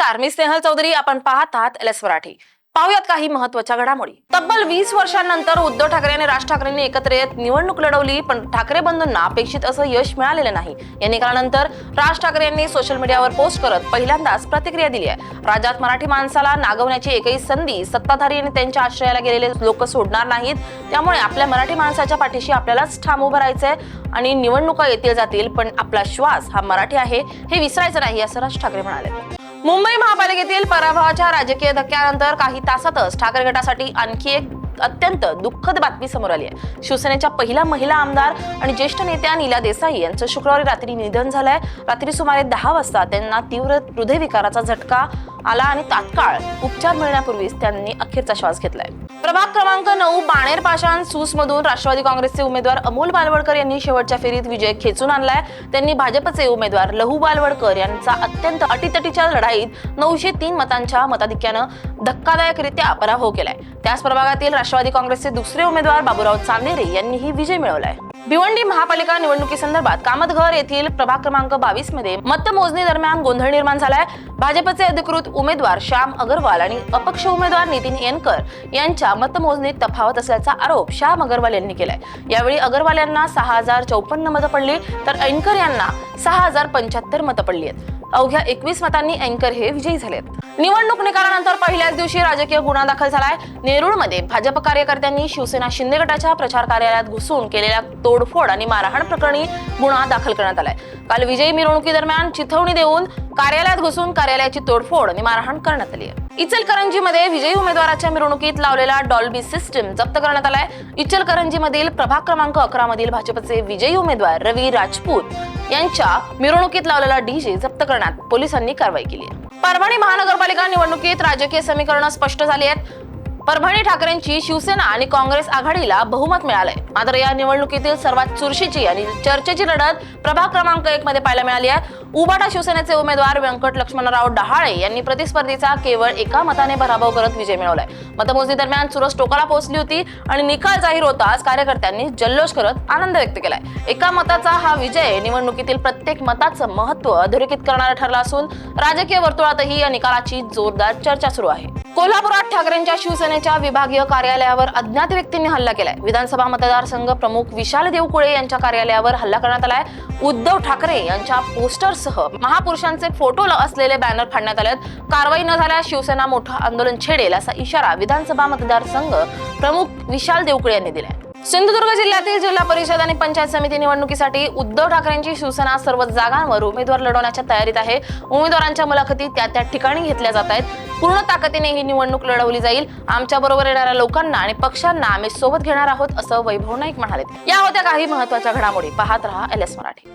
नमस्कार मी स्नेहल चौधरी. आपण पाहत आहात एल एस मराठी. पाहुयात काही महत्त्वाच्या घडामोडी. तब्बल वीस वर्षांनंतर उद्धव ठाकरे आणि राज ठाकरेंनी एकत्र येत निवडणूक लढवली पण ठाकरे बंधूंना अपेक्षित असं यश मिळालेलं नाही. या निकालानंतर राज ठाकरे यांनी सोशल मीडियावर पोस्ट करत पहिल्यांदाच प्रतिक्रिया दिली आहे. राज्यात मराठी माणसाला नागवण्याची एकही संधी सत्ताधारी आणि त्यांच्या आश्रयाला गेलेले लोक सोडणार नाहीत. त्यामुळे आपल्या मराठी माणसाच्या पाठीशी आपल्यालाच ठाम उभं राहायचंय आणि निवडणुका येतील जातील पण आपला श्वास हा मराठी आहे हे विसरायचं नाही असं राज ठाकरे म्हणाले. मुंबई महापालिकेतील पराभवाच्या राजकीय धक्क्यानंतर काही तासातच ठाकरे गटासाठी आणखी एक अत्यंत दुःखद बातमी समोर आली आहे. शिवसेनेच्या पहिल्या महिला आमदार आणि ज्येष्ठ नेत्या नीला देसाई यांचं शुक्रवारी रात्री निधन झालंय. रात्री सुमारे दहा वाजता त्यांना तीव्र हृदयविकाराचा झटका आला आणि तात्काळ उपचार मिळण्यापूर्वीच त्यांनी अखेरचा श्वास घेतलाय. प्रभाग क्रमांक नऊ बाणेर पाषाण सूस मधून राष्ट्रवादी काँग्रेसचे उमेदवार अमोल बालवडकर यांनी शेवटच्या फेरीत विजय खेचून आणलाय. त्यांनी भाजपचे उमेदवार लहू बालवडकर यांचा अत्यंत अटीतटीच्या लढाईत नऊशे तीन मतांच्या मताधिक्यानं धक्कादायकरित्या पराभव केलाय. त्याच प्रभागातील राष्ट्रवादी काँग्रेसचे दुसरे उमेदवार बाबूराव चांदेरे यांनीही विजय मिळवलाय. भिवंडी महापालिका निवडणुकीसंदर्भात कामतघर येथील प्रभाग क्रमांक बावीसमध्ये मतमोजणी दरम्यान गोंधळ निर्माण झालाय. भाजपचे अधिकृत उमेदवार श्याम अगरवाल आणि अपक्ष उमेदवार नितीन येनकर यांच्या मतमोजणीत तफावत असल्याचा आरोप श्याम अगरवाल यांनी केलाय. यावेळी अगरवाल यांना सहा हजार चौपन्न मतं पडली तर ऐनकर यांना सहा हजार पंच्याहत्तर मतं पडली आहेत. अवघ्या एकवीस मतांनी अँकर हे विजयी झालेत. निवडणूक निकालानंतर पहिल्याच दिवशी राजकीय गुन्हा दाखल झालाय. नेरूळमध्ये भाजप कार्यकर्त्यांनी शिवसेना शिंदे गटाच्या प्रचार कार्यालयात घुसून केलेल्या तोडफोड आणि मारहाण प्रकरणी गुन्हा दाखल करण्यात आलाय. काल विजयी मिरवणुकीदरम्यान चिथवणी देऊन कार्यालयात घुसून कार्यालयाची तोडफोड आणि मारहाण करण्यात आली आहे. इचलकरंजीमध्ये विजयी उमेदवाराच्या मिरवणुकीत लावलेला डॉल्बी सिस्टम जप्त करण्यात आलाय. इचलकरंजीमधील प्रभाग क्रमांक अकरा मधील भाजपचे विजयी उमेदवार रवी राजपूत यांच्या मिरवणुकीत लावलेला डीजे जप्त करण्यात पोलिसांनी कारवाई केली आहे. परभणी महानगरपालिका निवडणुकीत राजकीय समीकरणं स्पष्ट झाली आहेत. परभणी ठाकरेंची शिवसेना आणि काँग्रेस आघाडीला बहुमत मिळालंय. मात्र या निवडणुकीतील सर्वात चुरशीची आणि चर्चेची लढत प्रभाग क्रमांक एक मध्ये पाहायला मिळाली आहे. उबाटा शिवसेनेचे उमेदवार व्यंकट लक्ष्मणराव डहाळे यांनी प्रतिस्पर्धीचा केवळ एका मताने पराभव करत विजय मिळवलाय. मतमोजणी दरम्यान चुरस टोकाला पोहोचली होती आणि निकाल जाहीर होताच कार्यकर्त्यांनी जल्लोष करत आनंद व्यक्त केलाय. एका मताचा हा विजय निवडणुकीतील प्रत्येक मताचं महत्त्व अधोरेखित करणारा ठरला असून राजकीय वर्तुळातही या निकालाची जोरदार चर्चा सुरू आहे. कोल्हापुरात ठाकरेंच्या शिवसेनेच्या विभागीय कार्यालयावर अज्ञात व्यक्तींनी हल्ला केलाय. विधानसभा मतदारसंघ प्रमुख विशाल देवकुळे यांच्या कार्यालयावर हल्ला करण्यात आलाय. उद्धव ठाकरे यांच्या पोस्टरसह महापुरुषांचे फोटो ल- असलेले बॅनर फाडण्यात आले कारवाई न झाल्यास शिवसेना मोठं आंदोलन छेडेल असा इशारा विधानसभा मतदारसंघ प्रमुख विशाल देवकुळे यांनी दिलाय. सिंधुदुर्ग जिल्ह्यातील जिल्हा परिषद आणि पंचायत समिती निवडणुकीसाठी उद्धव ठाकरेंची शिवसेना सर्व जागांवर उमेदवार लढवण्याच्या तयारीत आहे. उमेदवारांच्या मुलाखती त्या त्या ठिकाणी घेतल्या जात आहेत. पूर्ण ताकदीने ही निवडणूक लढवली जाईल. आमच्या बरोबर येणाऱ्या लोकांना आणि पक्षांना आम्ही सोबत घेणार आहोत असं वैभव नाईक म्हणाले या होत्या काही महत्त्वाच्या घडामोडी. पाहत रहा एल एस मराठी.